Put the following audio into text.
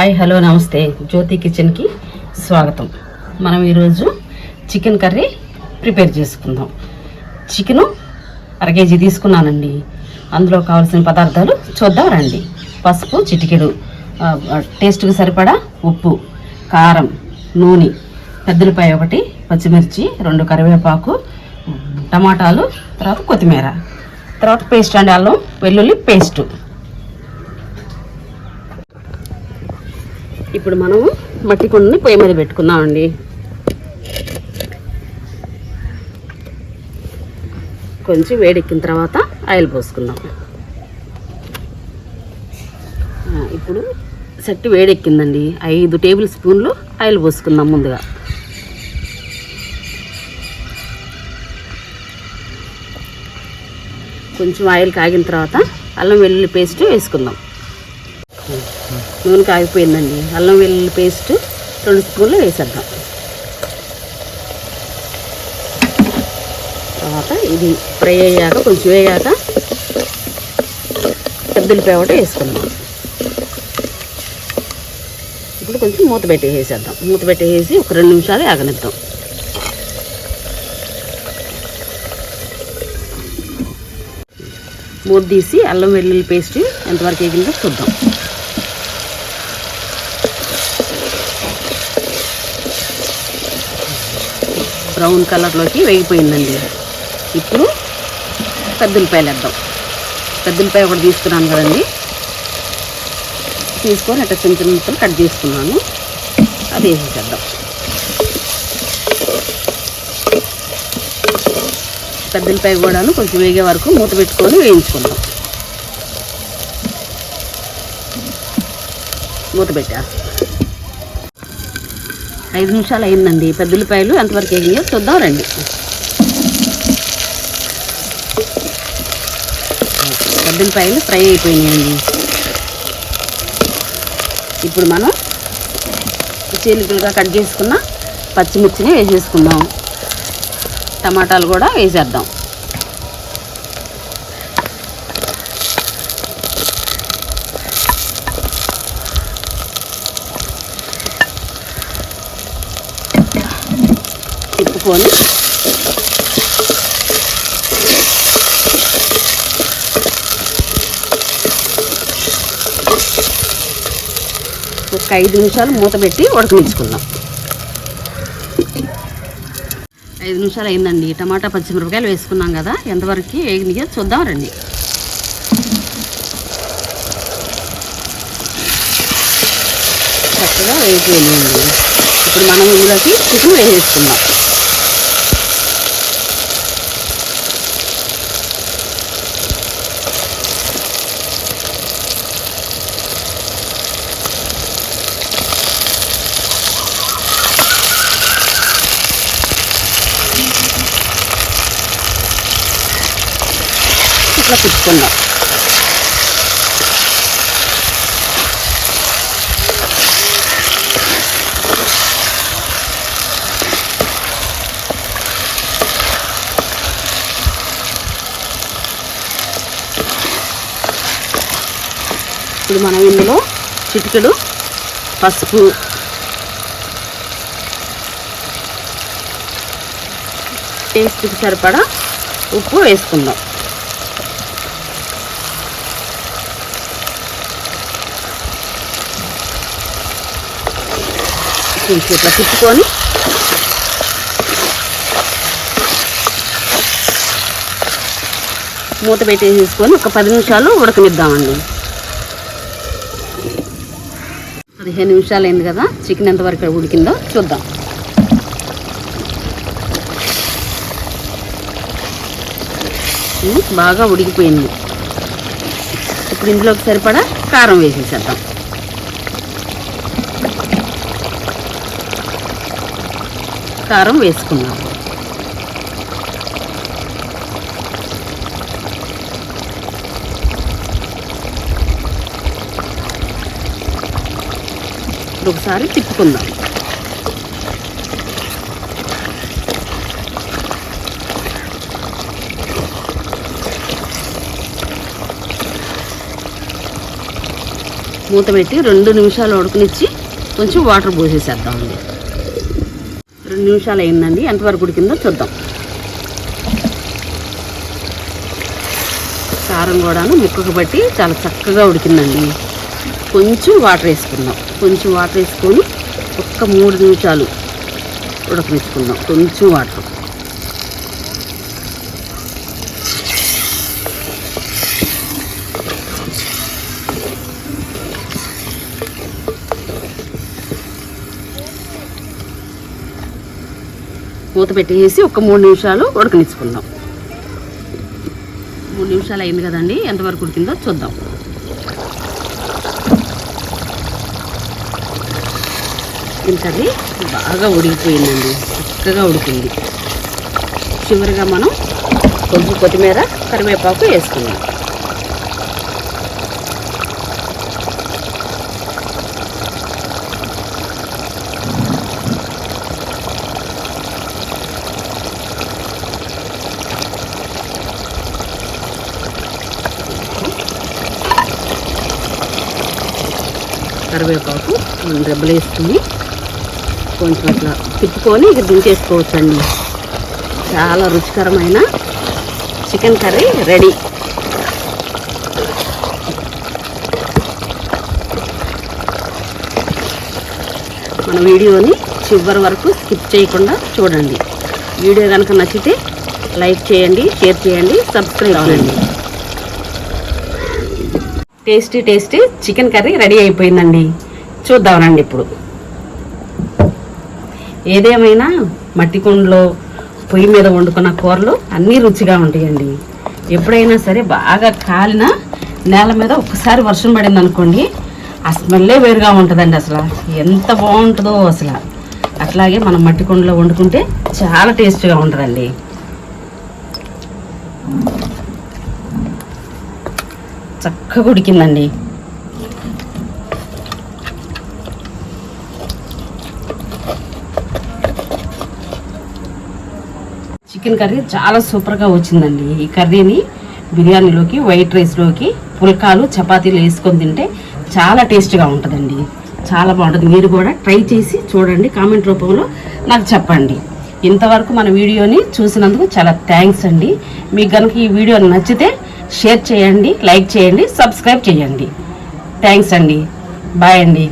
Hi hello నమస్తే. జ్యోతి కిచెన్కి స్వాగతం. మనం ఈరోజు చికెన్ కర్రీ ప్రిపేర్ చేసుకుందాం. చికెను అర కేజీ తీసుకున్నానండి. అందులో కావాల్సిన పదార్థాలు చూద్దాం రండి. పసుపు చిటికెడు టేస్ట్కి సరిపడా ఉప్పు కారం నూనె పెద్దలపాయ ఒకటి పచ్చిమిర్చి రెండు కరివేపాకు టమాటాలు తర్వాత కొత్తిమీర తర్వాత పేస్ట్ అండి అల్లం వెల్లుల్లి పేస్టు. ఇప్పుడు మనం మట్టి కుండని పొయ్యి మీద పెట్టుకుందామండి. కొంచెం వేడెక్కిన తర్వాత ఆయిల్ పోసుకుందాం. ఇప్పుడు సెట్ వేడెక్కిందండి. ఐదు టేబుల్ స్పూన్లు ఆయిల్ పోసుకుందాం ముందుగా. కొంచెం ఆయిల్ కాగిన తర్వాత అల్లం వెల్లుల్లి పేస్ట్ వేసుకుందాం. నూనె కాగిపోయిందండి అల్లం వెల్లుల్లి పేస్ట్ రెండు స్పూన్లు వేసేద్దాం. తర్వాత ఇది ఫ్రై అయ్యాక కొంచెం వేయాక పెద్దలపై ఒకటి వేసుకుందాం. ఇప్పుడు కొంచెం మూత పెట్టి వేసేద్దాం. మూత పెట్టి వేసి ఒక రెండు నిమిషాలు ఆగనిద్దాం. మూత తీసి అల్లం వెల్లుల్లి పేస్ట్ ఎంతవరకు వేగిందో చూద్దాం. బ్రౌన్ కలర్లోకి వేగిపోయిందండి. ఇప్పుడు పెద్దలపాయలు వేద్దాం పెద్దలపాయ కూడా తీసుకున్నాను కదండి. తీసుకొని అట్లా చిన్న చిన్న ముక్కలు కట్ చేసుకున్నాను. అది వేసేసేద్దాం. పెద్దలపాయ కూడాను కొంచెం వేగే వరకు మూత పెట్టుకొని వేయించుకుందాం. మూత పెట్టారు ఐదు నిమిషాలు అయిందండి. పెద్దలపాయలు ఎంతవరకు వేగినాయో చూద్దాం రండి. పెద్దలపాయలు ఫ్రై అయిపోయినాయండి. ఇప్పుడు మనం చీలికలుగా కట్ చేసుకున్న పచ్చిమిర్చిని వేసేసుకుందాం. టమాటాలు కూడా వేసేద్దాం. తిప్పుకొని ఒక ఐదు నిమిషాలు మూత పెట్టి ఉడకనిచ్చుకుందాం. ఐదు నిమిషాలు అయిందండి. టమాటా పచ్చిమిరపకాయలు వేసుకున్నాం కదా ఎంతవరకు వేగినాయో చూద్దాం రండి. చక్కగా వేగిపోయిందండి. ఇప్పుడు మనం ఇందులోకి చికెన్ వేసేసుకుందాం. ఇట్లా తిప్పుకుందాం ఇప్పుడు మనం ఇందులో చిటికెడు పసుపు టేస్ట్కి సరిపడా ఉప్పు వేసుకుందాం. కొంచెం ఇట్లా తిప్పుకొని మూత పెట్టేసేసుకొని ఒక పది నిమిషాలు ఉడకనిద్దామండి. పదిహేను నిమిషాలు అయింది కదా చికెన్ ఎంతవరకు ఉడికిందో చూద్దాం. బాగా ఉడికిపోయింది. ఇప్పుడు ఇందులోకి సరిపడా కారం వేసేసేద్దాం. కారం వేసుకున్నాం. ఒకసారి తిప్పుకుందాం. మూత పెట్టి రెండు నిమిషాలు ఉడకనిచ్చి కొంచెం వాటర్ పోసేసేద్దామండి. రెండు నిమిషాలు అయిందండి ఎంతవరకు ఉడికిందో చూద్దాం. కారం కూడాను ముక్కకు బట్టి చాలా చక్కగా ఉడికిందండి. కొంచెం వాటర్ వేసుకుందాం. కొంచెం వాటర్ వేసుకొని ఒక్క మూడు నిమిషాలు ఉడకనిచ్చుకుందాం. కొంచెం వాటర్. మూత పెట్టేసి ఒక మూడు నిమిషాలు ఉడకనిచ్చుకుందాం. మూడు నిమిషాలు అయింది కదండి ఎంతవరకు ఉడికిందో చూద్దాం. ఇంతది బాగా ఉడికిపోయిందండి చక్కగా ఉడికింది. చివరిగా మనం కొంచెం కొత్తిమీర కరివేపాకు వేసుకుందాం. కరివేపాకు మనం రెబ్బలు వేసుకుని కొంచెం అట్లా తిప్పుకొని ఇక దించేసుకోవచ్చండి. చాలా రుచికరమైన చికెన్ కర్రీ రెడీ. మన వీడియోని చివరి వరకు స్కిప్ చేయకుండా చూడండి. వీడియో కనుక నచ్చితే లైక్ చేయండి షేర్ చేయండి సబ్స్క్రైబ్ చేయండి. Tasty tasty chicken curry ready అయిపోయిందండి. చూద్దామనండి ఇప్పుడు. ఏదేమైనా మట్టి కుండలో పొయ్యి మీద వండుకున్న కూరలు అన్నీ రుచిగా ఉంటాయండి. ఎప్పుడైనా సరే బాగా కాలిన నేల మీద ఒక్కసారి వర్షం పడింది అనుకోండి ఆ స్మెల్లే వేరుగా ఉంటుందండి అసలు. ఎంత బాగుంటుందో అసలు. అట్లాగే మనం మట్టి కుండలో వండుకుంటే చాలా టేస్ట్గా ఉంటుందండి. చక్కగా ఉడికిందండి. చికెన్ కర్రీ చాలా సూపర్గా వచ్చిందండి. ఈ కర్రీని బిర్యానీలోకి వైట్ రైస్లోకి పుల్కాలు చపాతీలు వేసుకొని తింటే చాలా టేస్ట్గా ఉంటుందండి. చాలా బాగుంటుంది. మీరు కూడా ట్రై చేసి చూడండి. కామెంట్ రూపంలో నాకు చెప్పండి. ఇంతవరకు మన వీడియోని చూసినందుకు చాలా థ్యాంక్స్ అండి. మీకు కనుక ఈ వీడియో నచ్చితే షేర్ చేయండి లైక్ చేయండి సబ్స్క్రైబ్ చేయండి. థ్యాంక్స్ అండి. బాయ్ అండి.